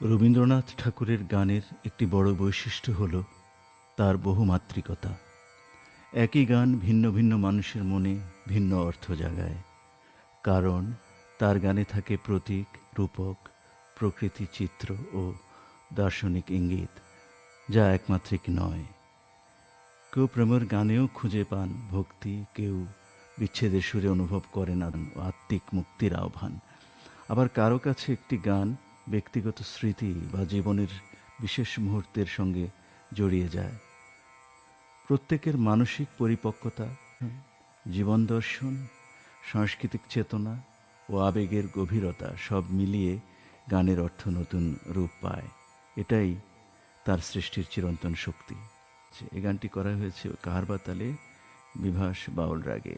রবীন্দ্রনাথ ঠাকুরের গানের একটি বড় বৈশিষ্ট্য হল তার বহুমাত্রিকতা। একই গান ভিন্ন ভিন্ন মানুষের মনে ভিন্ন অর্থ জাগায়, কারণ তার গানে থাকে প্রতীক, রূপক, প্রকৃতি চিত্র ও দার্শনিক ইঙ্গিত, যা একমাত্রিক নয়। কেউ প্রেমের গানেও খুঁজে পান ভক্তি, কেউ বিচ্ছেদের সুরে অনুভব করেন আত্মিক মুক্তির আহ্বান। আবার কারও কাছে একটি গান ব্যক্তিগত স্মৃতি বা জীবনের বিশেষ মুহূর্তের সঙ্গে জড়িয়ে যায়। প্রত্যেকের মানসিক পরিপক্কতা, জীবন দর্শন, সাংস্কৃতিক চেতনা ও আবেগের গভীরতা সব মিলিয়ে গানের অর্থ নতুন রূপ পায়। এটাই তার সৃষ্টির চিরন্তন শক্তি। এই গানটি করা হয়েছে কাহারবাতালে বিভাস বাউল রাগে।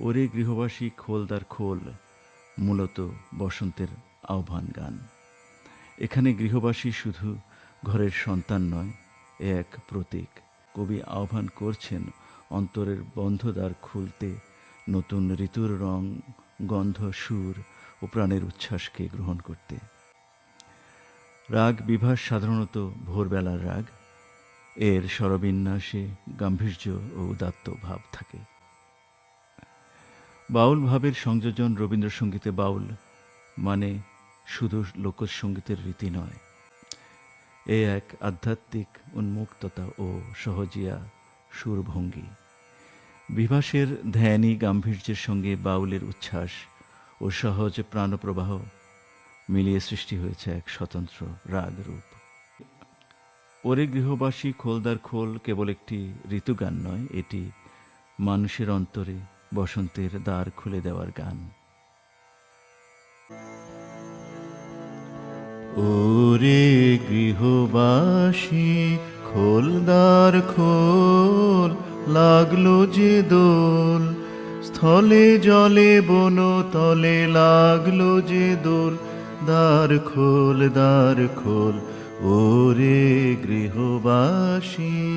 ওরে গৃহবাসী খোলদার খোল, মূলত বসন্তের আহ্বান গান। এখানে গৃহবাসী শুধু ঘরের সন্তান নয়, এ এক প্রতীক। কবি আহ্বান করছেন অন্তরের বন্ধ দ্বার খুলতে, নতুন ঋতুর রং, গন্ধ, সুর ও প্রাণের উচ্ছ্বাসকে গ্রহণ করতে। রাগ বিভাস সাধারণত ভোরবেলার রাগ। এর স্বরবিন্যাসে গাম্ভীর্য ও উদাত্ত ভাব থাকে। বাউল ভাবের সংযোজন রবীন্দ্রসঙ্গীতে বাউল মানে শুধু লোকসঙ্গীতের রীতি নয়, এ এক আধ্যাত্মিক উন্মুক্ততা ও সহজিয়া সুরভঙ্গি। বিভাসের ধ্যানী গাম্ভীর্যের সঙ্গে বাউলের উচ্ছ্বাস ও সহজ প্রাণপ্রবাহ মিলিয়ে সৃষ্টি হয়েছে এক স্বতন্ত্র রাগ রূপ ওরে গৃহবাসী, খোলদার খোল কেবল একটি ঋতুগান নয়, এটি মানুষের অন্তরে বসন্তের দ্বার খুলে দেওয়ার গান। ওরে গৃহবাসী, খোলদার খোল, লাগল যে দোল। স্থলে জলে বন, তলে লাগল যে দোল। দ্বার খোল দ্বার খোল, ওরে গৃহবাসী।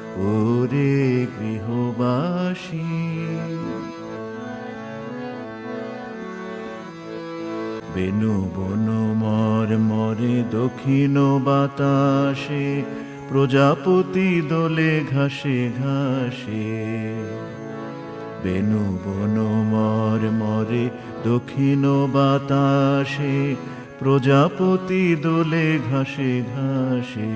ওরে গৃহবাসী। বেনু বনু মর মরে দক্ষিণ বাতাসে, প্রজাপতি দোলে ঘাসে ঘাসে। বেনু বনু মর মরে দক্ষিণ বাতাসে, প্রজাপতি দোলে ঘাসে ঘাসে।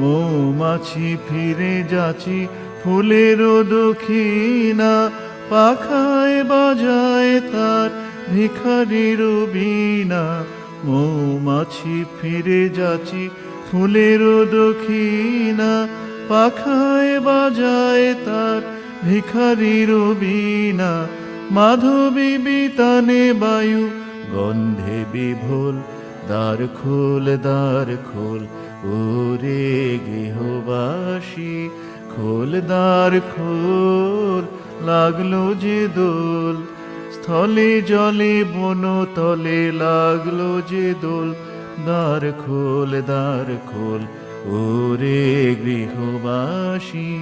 মৌমাছি ফিরে যাচ্ছি, ফুলের দক্ষিণা পাখায় বাজায় তার ভিখারির বিনা মৌমাছি ফিরে যাচ্ছি, ফুলের দক্ষিণা পাখায় বাজায় তার ভিখারির বিনা মাধবী বিতানে বায়ু, গন্ধে বিভোল, দ্বার খোল দ্বার খোল ওরে গৃহবাসী খোল দ্বার খোল, লাগল যে দোল। স্থলে জলে বন তলে লাগল যে দোল। দ্বার খোল দ্বার খোল, ওরে গৃহবাসী।